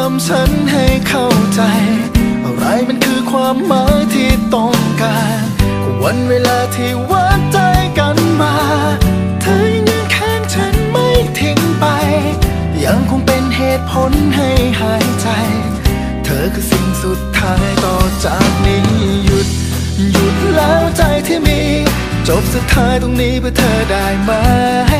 ำทำฉันให้เข้าใจ อะไรมันคือความหมายที่ต้องการวันเวลาที่วัดใจกันมา เธอยังข้างฉันไม่ทิ้งไป ยังคงเป็นเหตุผลให้หายใจ เธอคือสิ่งสุดท้ายต่อจากนี้หยุด หยุดแล้วใจที่มี จบสุดท้ายตรงนี้เพื่อเธอได้ไหม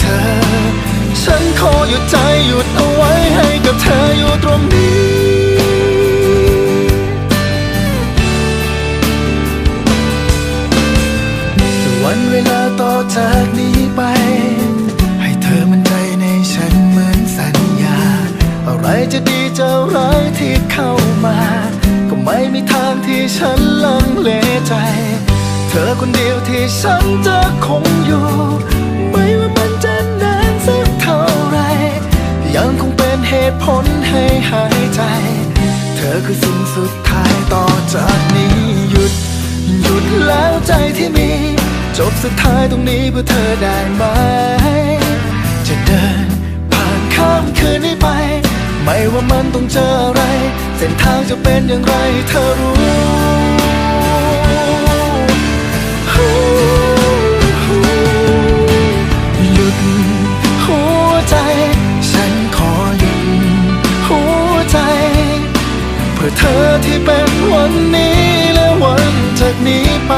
เธอ ฉันขอหยุดใจหยุดเอาไว้ให้กับเธออยู่ตรงนี้วันเวลาต่อจากนี้ไป ให้เธอมั่นใจในฉันเหมือนสัญญา อะไรจะดีจะร้ายที่เข้ามา ก็ไม่มีทางที่ฉันลังเลใจ เธอคนเดียวที่ฉันจะคงอยู่ คือสิ่งสุดท้ายต่อจากนี้หยุด หยุดแล้วใจที่มี จบสุดท้ายตรงนี้เพื่อเธอได้ไหม จะเดินผ่านข้ามคืนนี้ไป ไม่ว่ามันต้องเจออะไร เส้นทางจะเป็นอย่างไรเธอรู้ ที่เป็นวันนี้และวันจากนี้ไป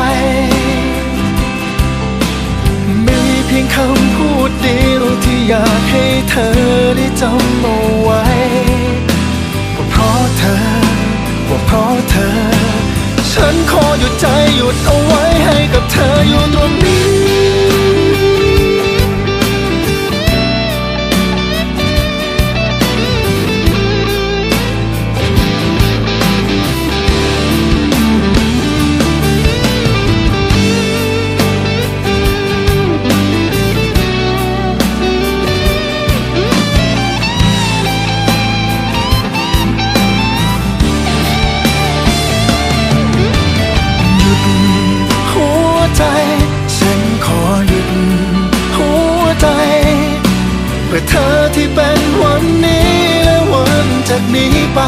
มีเพียงคำพูดเดียวที่อยากให้เธอได้จำเอาไว้ ใจ ฉันขอหยุดหัวใจ เพื่อเธอที่เป็นวันนี้และวันจากนี้ไป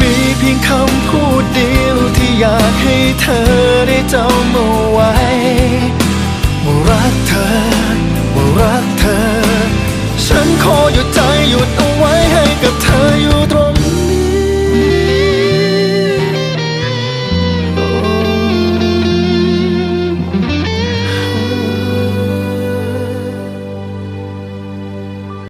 มีเพียงคำพูดเดียวที่อยากให้เธอได้จำเอา